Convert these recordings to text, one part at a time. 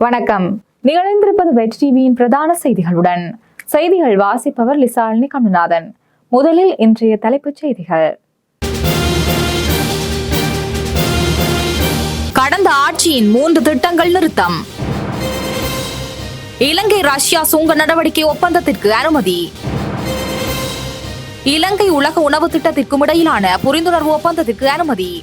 வணக்கம். நிகழ்ந்திருப்பது வெற்றி டிவியின் பிரதான செய்திகளுடன். செய்திகள் வாசிப்பவர் லிசாலினி கமலநாதன் முதலில் இன்றைய தலைப்புச் செய்திகள். கடந்த ஆட்சியின் மூன்று திட்டங்கள் நிறுத்தம். இலங்கை ரஷ்யா சுங்க நடவடிக்கை ஒப்பந்தத்திற்கு அனுமதி. இலங்கை உலக உணவு திட்டத்திற்கும் இடையிலான புரிந்துணர்வு ஒப்பந்தத்திற்கு அனுமதி.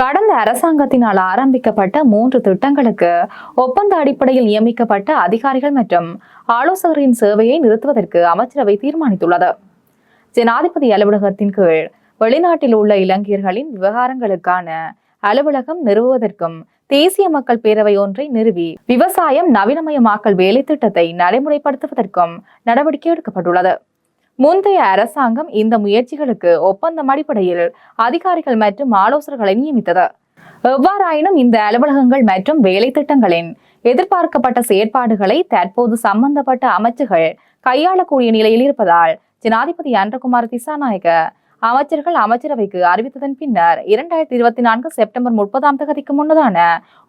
கடந்த அரசாங்கத்தினால் ஆரம்பிக்கப்பட்ட மூன்று திட்டங்களுக்கு ஒப்பந்த அடிப்படையில் நியமிக்கப்பட்ட அதிகாரிகள் மற்றும் ஆலோசகரின் சேவையை நிறுத்துவதற்கு அமைச்சரவை தீர்மானித்துள்ளது. ஜனாதிபதி அலுவலகத்தின் கீழ் வெளிநாட்டில் உள்ள இலங்கையர்களின் விவகாரங்களுக்கான அலுவலகம் நிறுவுவதற்கும் தேசிய மக்கள் பேரவை ஒன்றை நிறுவி விவசாயம் நவீனமயமாக்கல் வேலை திட்டத்தை நடைமுறைப்படுத்துவதற்கும் நடவடிக்கை எடுக்கப்பட்டுள்ளது. முந்தைய அரசாங்கம் இந்த முயற்சிகளுக்கு ஒப்பந்தம் அடிப்படையில் அதிகாரிகள் மற்றும் ஆலோசகர்களை நியமித்தது. எவ்வாறாயினும் இந்த அலுவலகங்கள் மற்றும் வேலை திட்டங்களின் எதிர்பார்க்கப்பட்ட செயற்பாடுகளை தற்போது சம்பந்தப்பட்ட அமைச்சுகள் கையாளக்கூடிய நிலையில் இருப்பதால் ஜனாதிபதி அன்றகுமார் திசாநாயக அமைச்சர்கள் அமைச்சரவைக்கு அறிவித்ததன் பின்னர் இரண்டாயிரத்தி இருபத்தி நான்கு செப்டம்பர் முப்பதாம் தேதிக்கு முன்னதான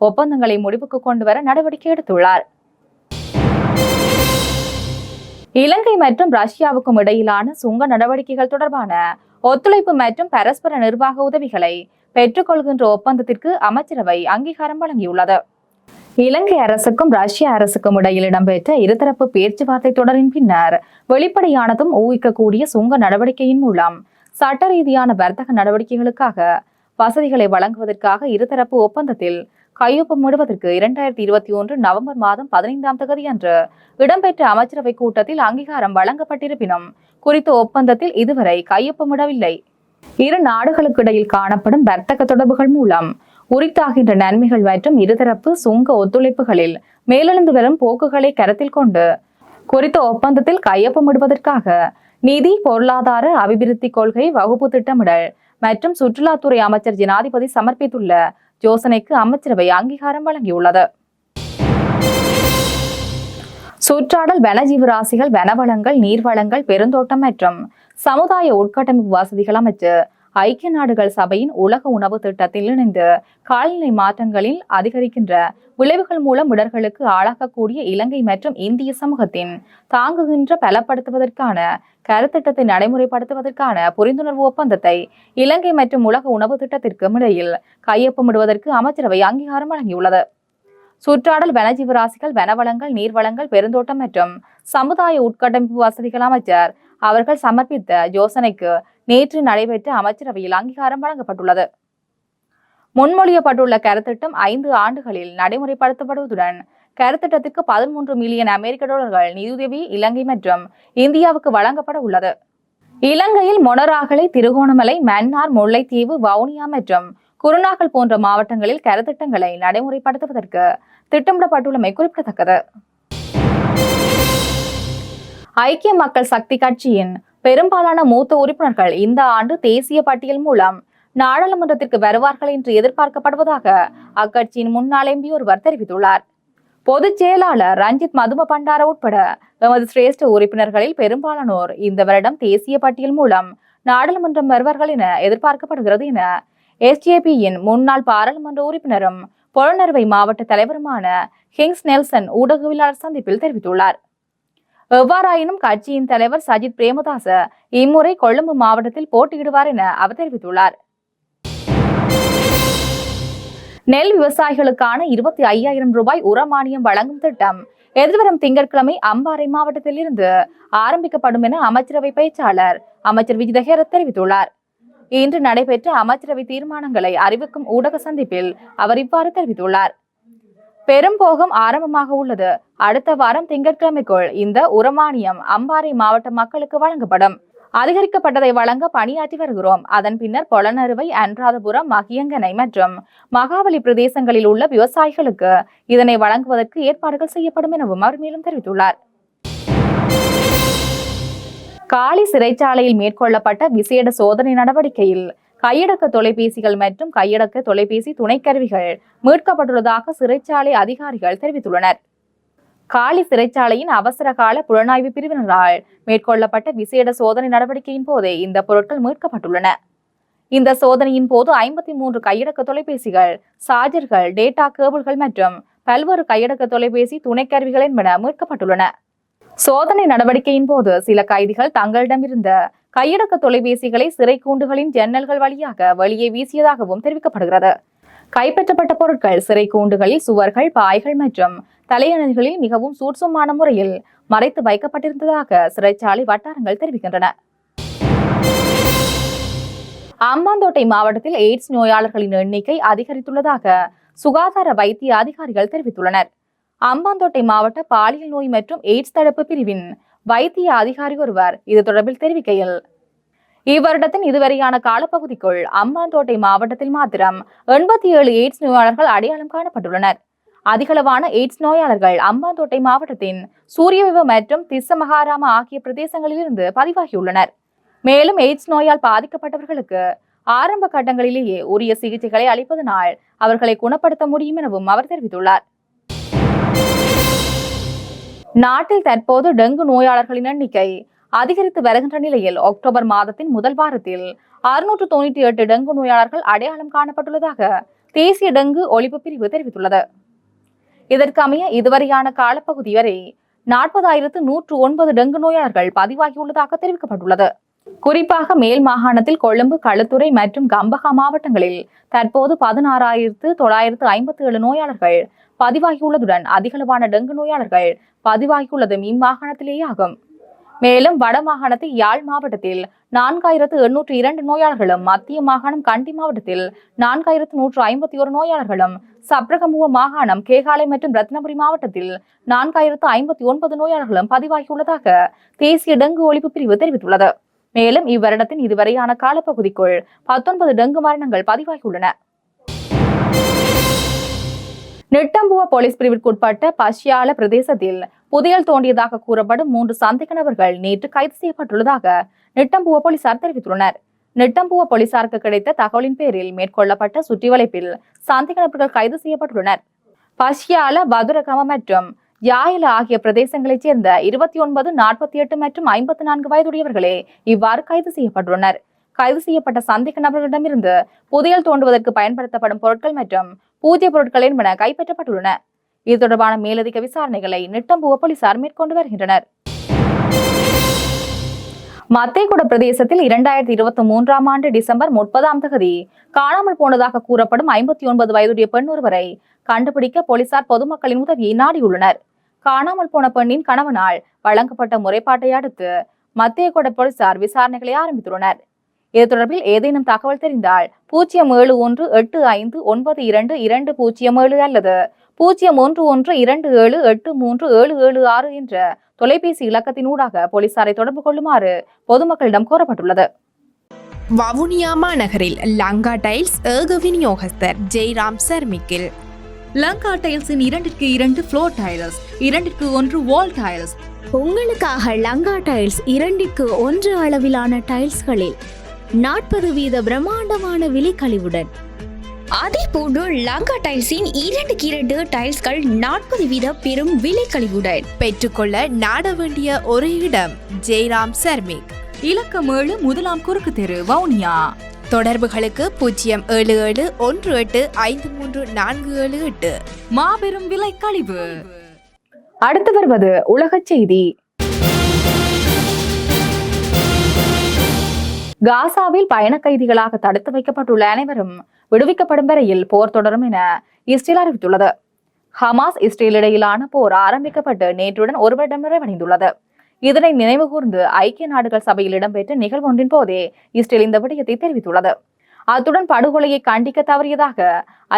ஒப்பந்தங்களை முடிவுக்கு கொண்டு வர நடவடிக்கை எடுத்துள்ளார். இலங்கை மற்றும் ரஷ்யாவுக்கும் இடையிலான சுங்க நடவடிக்கைகள் தொடர்பான ஒத்துழைப்பு மற்றும் பரஸ்பர நிர்வாக உதவிகளை பெற்றுக்கொள்கின்ற ஒப்பந்தத்திற்கு அமைச்சரவை அங்கீகாரம் வழங்கியுள்ளது. இலங்கை அரசுக்கும் ரஷ்ய அரசுக்கும் இடையில் இடம்பெற்ற இருதரப்பு பேச்சுவார்த்தை தொடரின் பின்னர் வெளிப்படையானதும் ஊகிக்கக்கூடிய சுங்க நடவடிக்கையின் மூலம் சட்ட ரீதியான வர்த்தக நடவடிக்கைகளுக்காக வசதிகளை வழங்குவதற்காக இருதரப்பு ஒப்பந்தத்தில் கையொப்பமிடுவதற்கு இரண்டாயிரத்தி இருபத்தி ஒன்று நவம்பர் மாதம் பதினைந்தாம் தேதி அன்று இடம்பெற்ற அமைச்சரவை கூட்டத்தில் அங்கீகாரம் வழங்கப்பட்டிருப்பினும் குறித்த ஒப்பந்தத்தில் இதுவரை கையொப்பமிடவில்லை இரு நாடுகளுக்கு இடையில் காணப்படும் வர்த்தக தொடர்புகள் மூலம் உரித்தாகின்ற நன்மைகள் மற்றும் இருதரப்பு சுங்க ஒத்துழைப்புகளில் மேலெழுந்து வரும் போக்குகளை கருத்தில் கொண்டு குறித்த ஒப்பந்தத்தில் கையொப்பமிடுவதற்காக நிதி பொருளாதார அபிவிருத்தி கொள்கை வகுப்பு திட்டமிடல் மற்றும் சுற்றுலாத்துறை அமைச்சர் ஜனாதிபதி சமர்ப்பித்துள்ள யோசனைக்கு அமைச்சரவை அங்கீகாரம் வழங்கியுள்ளது. சுற்றாடல் வனஜீவராசிகள் வனவளங்கள் நீர்வளங்கள் பெருந்தோட்டம் மற்றும் சமுதாய உட்கட்டமைப்பு வசதிகள் அமைச்சு ஐக்கிய நாடுகள் சபையின் உலக உணவு திட்டத்தில் இணைந்து காலநிலை மாற்றங்களில் அதிகரிக்கின்ற விளைவுகள் மூலம் இடர்களுக்கு ஆளாகக்கூடிய இலங்கை மற்றும் இந்திய சமூகத்தின் தாங்குகின்ற பலப்படுத்துவதற்கான கருத்திட்டத்தை நடைமுறைப்படுத்துவதற்கான புரிந்துணர்வு ஒப்பந்தத்தை இலங்கை மற்றும் உலக உணவு திட்டத்திற்கும் இடையில் கையொப்பமிடுவதற்கு அமைச்சரவை அங்கீகாரம் வழங்கியுள்ளது. சுற்றாடல் வனஜீவராசிகள் வனவளங்கள் நீர்வளங்கள் பெருந்தோட்டம் மற்றும் சமுதாய உட்கட்டமைப்பு வசதிகள் அமைச்சர் அவர்கள் சமர்ப்பித்த யோசனைக்கு நேற்று நடைபெற்ற அமைச்சரவையில் அங்கீகாரம் வழங்கப்பட்டுள்ளது. முன்மொழியப்பட்டுள்ள கருத்திட்டம் ஐந்து ஆண்டுகளில் நடைமுறைப்படுத்தப்படுவதுடன் கருத்திட்டத்திற்கு பதிமூன்று மில்லியன் அமெரிக்க டாலர்கள் நிதியுதவி இலங்கை மற்றும் இந்தியாவுக்கு வழங்கப்பட உள்ளது. இலங்கையில் மொனராகலை திருகோணமலை மன்னார் முல்லைத்தீவு வவுனியா மற்றும் குருநாகல் போன்ற மாவட்டங்களில் கருத்திட்டங்களை நடைமுறைப்படுத்துவதற்கு திட்டமிடப்பட்டுள்ளமை குறிப்பிடத்தக்கது. ஐக்கிய மக்கள் சக்தி கட்சியின் பெரும்பாலான மூத்த உறுப்பினர்கள் இந்த ஆண்டு தேசிய பட்டியல் மூலம் நாடாளுமன்றத்திற்கு வருவார்கள் என்று எதிர்பார்க்கப்படுவதாக அக்கட்சியின் முன்னாள் எம்பி ஒருவர் தெரிவித்துள்ளார். பொதுச் செயலாளர் ரஞ்சித் மதும பண்டார உட்பட எமது சிரேஷ்ட உறுப்பினர்களில் பெரும்பாலானோர் இந்த வருடம் தேசிய பட்டியல் மூலம் நாடாளுமன்றம் வருவார்கள் என எதிர்பார்க்கப்படுகிறது என எஸ்டிஏபியின் முன்னாள் பாராளுமன்ற உறுப்பினரும் புலனறுவை மாவட்ட தலைவருமான ஹிங்ஸ் நெல்சன் ஊடகவியலாளர் சந்திப்பில் தெரிவித்துள்ளார். எவ்வாறாயினும் கட்சியின் தலைவர் சஜித் பிரேமதாச இம்முறை கொழும்பு மாவட்டத்தில் போட்டியிடுவார் என அவர் தெரிவித்துள்ளார். நெல் விவசாயிகளுக்கான இருபத்தி ஐயாயிரம் ரூபாய் உரமானியம் வழங்கும் திட்டம் எதிர்வரும் திங்கட்கிழமை அம்பாறை மாவட்டத்தில் இருந்து ஆரம்பிக்கப்படும் என அமைச்சரவை பேச்சாளர் அமைச்சர் விஜிதஹேர தெரிவித்துள்ளார். இன்று நடைபெற்ற அமைச்சரவை தீர்மானங்களை அறிவிக்கும் ஊடக சந்திப்பில் அவர் இவ்வாறு தெரிவித்துள்ளார். பெரும்போகம் ஆரம்பமாக உள்ளது. அடுத்த வாரம் திங்கட்கிழமைக்குள் இந்த உரமானியம் அம்பாறை மாவட்ட மக்களுக்கு வழங்கப்படும். அதிகரிக்கப்பட்டதை வழங்க பணியாற்றி வருகிறோம். அதன் பின்னர் பொலனறுவை அன்றாதபுரம் மகியங்கனை மற்றும் மகாபலி பிரதேசங்களில் உள்ள விவசாயிகளுக்கு இதனை வழங்குவதற்கு ஏற்பாடுகள் செய்யப்படும் எனவும் அவர் மேலும் தெரிவித்துள்ளார். காலி சிறைச்சாலையில் மேற்கொள்ளப்பட்ட விசேட சோதனை நடவடிக்கையில் கையடக்க தொலைபேசிகள் மற்றும் கையடக்க தொலைபேசி துணைக்கருவிகள் மீட்கப்பட்டுள்ளதாக சிறைச்சாலை அதிகாரிகள் தெரிவித்துள்ளனர். காலி சிறைச்சாலையின் அவசர கால புலனாய்வு பிரிவினரால் மேற்கொள்ளப்பட்ட விசேட சோதனை நடவடிக்கையின் போதே இந்த பொருட்கள் மீட்கப்பட்டுள்ளன. இந்த சோதனையின் போது ஐம்பத்தி மூன்று கையடக்க தொலைபேசிகள் சார்ஜர்கள் டேட்டா கேபிள்கள் மற்றும் பல்வேறு கையடக்க தொலைபேசி துணைக்கருவிகள் என்பன மீட்கப்பட்டுள்ளன. சோதனை நடவடிக்கையின் போது சில கைதிகள் தங்களிடமிருந்த கையடக்க தொலைபேசிகளை சிறை கூண்டுகளின் ஜன்னல்கள் வழியாக வெளியே வீசியதாகவும் தெரிவிக்கப்படுகிறது. கைப்பற்றப்பட்ட பொருட்கள் சிறை கூண்டுகளில் சுவர்கள் பாய்கள் மற்றும் தலையணைகளில் மிகவும் சூட்சமான முறையில் மறைத்து வைக்கப்பட்டிருந்ததாக சிறைச்சாலை வட்டாரங்கள் தெரிவிக்கின்றன. அம்பாந்தோட்டை மாவட்டத்தில் எய்ட்ஸ் நோயாளர்களின் எண்ணிக்கை அதிகரித்துள்ளதாக சுகாதார வைத்திய அதிகாரிகள் தெரிவித்துள்ளனர். அம்பாந்தோட்டை மாவட்ட பாலியல் நோய் மற்றும் எய்ட்ஸ் தடுப்பு பிரிவின் வைத்திய அதிகாரி ஒருவர் இது தொடர்பில் தெரிவிக்கையில் இவ்வருடத்தின் இதுவரையான காலப்பகுதிக்குள் அம்பாந்தோட்டை மாவட்டத்தில் மாத்திரம் எண்பத்தி ஏழு எய்ட்ஸ் நோயாளர்கள் அடையாளம் காணப்பட்டுள்ளனர். அதிகளவான எய்ட்ஸ் நோயாளர்கள் அம்பாந்தோட்டை மாவட்டத்தின் சூரியவிவ மற்றும் திஸ்ஸமகாராம ஆகிய பிரதேசங்களிலிருந்து பதிவாகியுள்ளனர். மேலும் எய்ட்ஸ் நோயால் பாதிக்கப்பட்டவர்களுக்கு ஆரம்ப கட்டங்களிலேயே உரிய சிகிச்சைகளை அளிப்பதனால் அவர்களை குணப்படுத்த முடியும் எனவும் அவர் தெரிவித்துள்ளார். நாட்டில் தற்போது டெங்கு நோயாளர்களின் எண்ணிக்கை அதிகரித்து வருகின்ற நிலையில் அக்டோபர் மாதத்தின் முதல் வாரத்தில் அறுநூற்று தொண்ணூற்றி எட்டு டெங்கு நோயாளர்கள் அடையாளம் காணப்பட்டுள்ளதாக தேசிய டெங்கு ஒழிப்பு பிரிவு தெரிவித்துள்ளது. இதற்கமைய இதுவரையான காலப்பகுதி வரை நாற்பதாயிரத்து நூற்று ஒன்பது டெங்கு நோயாளர்கள் பதிவாகியுள்ளதாக தெரிவிக்கப்பட்டுள்ளது. குறிப்பாக மேல் மாகாணத்தில் கொழும்பு களுத்துறை மற்றும் கம்பகா மாவட்டங்களில் தற்போது பதினாறாயிரத்து தொள்ளாயிரத்து ஐம்பத்தி ஏழு நோயாளர்கள் பதிவாகியுள்ளதுடன் அதிகளவான டெங்கு நோயாளர்கள் பதிவாகியுள்ளதும் இம்மாகாணத்திலேயே ஆகும். மேலும் வடமாகாணத்தில் யாழ் மாவட்டத்தில் நான்காயிரத்து எண்ணூற்று இரண்டு நோயாளர்களும் மத்திய மாகாணம் கண்டி மாவட்டத்தில் நான்காயிரத்து நூற்று ஐம்பத்தி ஒரு நோயாளர்களும் சப்ரகமுவ மாகாணம் கேகாலை மற்றும் ரத்னபுரி மாவட்டத்தில் நான்காயிரத்து ஐம்பத்தி ஒன்பது நோயாளர்களும் பதிவாகியுள்ளதாக தேசிய டெங்கு ஒழிப்பு பிரிவு தெரிவித்துள்ளது. மேலும் இவ்வருடத்தின் இதுவரையான காலப்பகுதிக்குள் பத்தொன்பது டெங்கு மரணங்கள் பதிவாகியுள்ளன. நிட்டம்புவ போலீஸ் பிரிவிற்குட்பட்ட பஷ்யால பிரதேசத்தில் புதையல் தோண்டியதாக கூறப்படும் மூன்று சந்தேக நபர்கள் நேற்று கைது செய்யப்பட்டுள்ளதாக நிட்டம்புவ போலீசார் தெரிவித்துள்ளனர். நிட்டம்புவ போலீசாருக்கு கிடைத்த தகவலின் பேரில் மேற்கொள்ளப்பட்ட சுற்றிவளைப்பில் சந்தேக நபர்கள் கைது செய்யப்பட்டுள்ளனர். பஷ்யால பதுரகம மற்றும் யாயில ஆகிய பிரதேசங்களைச் சேர்ந்த இருபத்தி ஒன்பது நாற்பத்தி எட்டு மற்றும் ஐம்பத்தி நான்கு வயதுடையவர்களே இவ்வாறு கைது செய்யப்பட்டுள்ளனர். கைது செய்யப்பட்ட சந்தேக நபர்களிடமிருந்து புதையல் தோண்டுவதற்கு பயன்படுத்தப்படும் பொருட்கள் மற்றும் பூஜ்ய பொருட்கள் என்பன கைப்பற்றப்பட்டுள்ளன. இது தொடர்பான மேலதிக விசாரணைகளை நெட்டம்புவ போலீசார் மேற்கொண்டு வருகின்றனர். மத்தேகுட பிரதேசத்தில் இரண்டாயிரத்தி இருபத்தி மூன்றாம் ஆண்டு டிசம்பர் முப்பதாம் தேதி காணாமல் போனதாக கூறப்படும் ஐம்பத்தி ஒன்பது வயதுடைய பெண் ஒருவரை கண்டுபிடிக்க போலீசார் பொதுமக்களின் உதவியை நாடியுள்ளனர். காணாமல் போன பெண்ணின் கணவனால் வழங்கப்பட்ட முறைப்பாட்டை அடுத்து மத்தியகுட போலீசார் விசாரணைகளை ஆரம்பித்துள்ளனர். இது தொடர்பில் ஏதேனும் தகவல் தெரிந்தால் பூஜ்ஜியம் ஏழு ஒன்று எட்டு ஐந்து ஒன்பது இரண்டு இரண்டு பூஜ்ஜியம் ஏழு அல்லது பூஜ்ஜியம் ஒன்று ஒன்று இரண்டு ஏழு எட்டு மூன்று ஏழு ஏழு ஆறு என்ற தொலைபேசி இலக்கத்தினூடாக போலீசாரை தொடர்பு கொள்ளுமாறு பொதுமக்களிடம் கோரப்பட்டுள்ளது. வவுனியா மாநகரில் லங்கா டைல்ஸ் ஏக விநியோகஸ்தர் ஜெய்ராம் சர்மிக்கில். லங்கா டைல்ஸின் இரண்டிற்கு இரண்டு ஃப்ளோர் டைல்ஸ் இரண்டிற்கு ஒன்று வால் டைல்ஸ் உங்களுக்காக லங்கா டைல்ஸ் இரண்டிற்கு ஒன்று அளவிலான டைல்ஸ்களில் நாற்பது வீத பிரம்மாண்டமான விலைக்கழிவுடன் அதே போன்று லங்கா டைல்ஸின் இரண்டுக்கு இரண்டு டைல்ஸ்கள் நாற்பது வீத பெரும் விலை கழிவுடன் பெற்றுக்கொள்ள நாட வேண்டிய ஒரு இடம் ஜெய்ராம் சர்மிக். இலக்கம் ஏழு முதலாம் குறுக்கு தெரு வவுனியா. தொடர்புகளுக்கு பூஜ்ஜியம் ஏழு ஏழு ஒன்று எட்டு ஐந்து மூன்று நான்கு ஏழு எட்டு. மாபெரும் விலை கழிவு அடுத்து வருவது உலகச் செய்தி. காசாவில் பயண கைதிகளாக தடுத்து வைக்கப்பட்டுள்ள அனைவரும் விடுவிக்கப்படும் வரையில் போர் தொடரும் என இஸ்ரேல் அறிவித்துள்ளது. ஹமாஸ் இஸ்ரேல் இடையிலான போர் ஆரம்பிக்கப்பட்டு நேற்றுடன் ஒரு வருடம் நிறைவடைந்துள்ளது. இதனை நினைவுகூர்ந்து ஐக்கிய நாடுகள் சபையில் இடம்பெற்ற நிகழ்வு ஒன்றின் போதே இஸ்ரேல் இந்த விடயத்தை தெரிவித்துள்ளது. அத்துடன் படுகொலையை கண்டிக்க தவறியதாக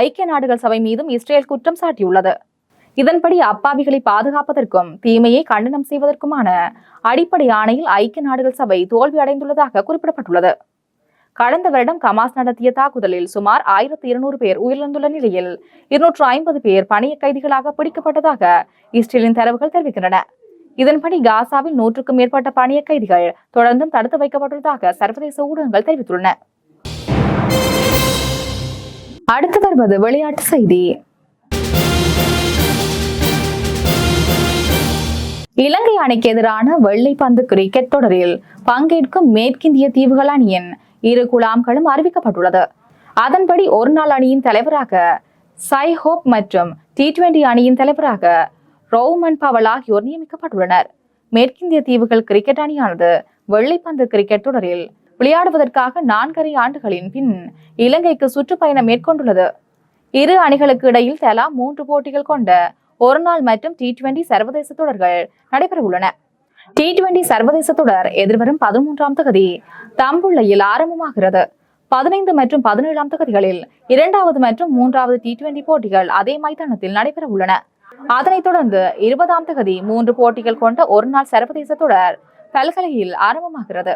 ஐக்கிய நாடுகள் சபை மீதும் இஸ்ரேல் குற்றம் சாட்டியுள்ளது. இதன்படி அப்பாவிகளை பாதுகாப்பதற்கும் தீமையை கண்டனம் செய்வதற்குமான அடிப்படை ஆணையில் ஐக்கிய நாடுகள் சபை தோல்வி அடைந்துள்ளதாக குறிப்பிடப்பட்டுள்ளது. கடந்த வருடம் கமாஸ் நடத்திய தாக்குதலில் சுமார் ஆயிரத்தி இருநூறு பேர் உயிரிழந்துள்ள நிலையில் இருநூற்று ஐம்பது பேர் பணிய கைதிகளாக பிடிக்கப்பட்டதாக இஸ்ரேலின் தரவுகள் தெரிவிக்கின்றன. இதன்படி காசாவில் நூற்றுக்கும் மேற்பட்ட பணிய கைதிகள் தொடர்ந்தும் தடுத்து வைக்கப்பட்டுள்ளதாக சர்வதேச ஊடகங்கள் தெரிவித்துள்ளன. அடுத்து வருவது விளையாட்டு செய்தி. இலங்கை அணிக்கு எதிரான வெள்ளைப்பந்து கிரிக்கெட் தொடரில் பங்கேற்கும் மேற்கிந்திய தீவுகள் அணியின் இரு குழாம்களும் அறிவிக்கப்பட்டுள்ளது. அதன்படி ஒருநாள் அணியின் தலைவராக சை ஹோப் மற்றும் டி டுவெண்டி அணியின் தலைவராக ரோமன் பவல் ஆகியோர் நியமிக்கப்பட்டுள்ளனர். மேற்கிந்திய தீவுகள் கிரிக்கெட் அணியானது வெள்ளைப்பந்து கிரிக்கெட் தொடரில் விளையாடுவதற்காக நான்கரை ஆண்டுகளின் பின் இலங்கைக்கு சுற்றுப்பயணம் மேற்கொண்டுள்ளது. இரு அணிகளுக்கு இடையில் தலா மூன்று போட்டிகள் கொண்ட ஒருநாள் மற்றும் டி டுவெண்டி சர்வதேச தொடர்கள் நடைபெறவுள்ளன. டி டுவெண்டி சர்வதேச தொடர் எதிர்வரும் பதிமூன்றாம் தொகுதி தம்புள்ளையில் ஆரம்பமாகிறது. பதினைந்து மற்றும் பதினேழாம் தொகுதிகளில் இரண்டாவது மற்றும் மூன்றாவது டி டுவெண்டி போட்டிகள் அதே மைதானத்தில் நடைபெற உள்ளன அதனைத் தொடர்ந்து இருபதாம் தொகுதி மூன்று போட்டிகள் கொண்ட ஒருநாள் சர்வதேச தொடர் பல்கலையில் ஆரம்பமாகிறது.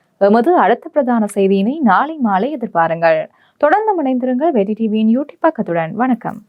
எமது அடுத்த பிரதான செய்தியினை நாளை மாலை எதிர்பாருங்கள். தொடர்ந்து இணைந்திருங்கள். வெடி டிவியின் யூடியூப் பக்கத்துடன். வணக்கம்.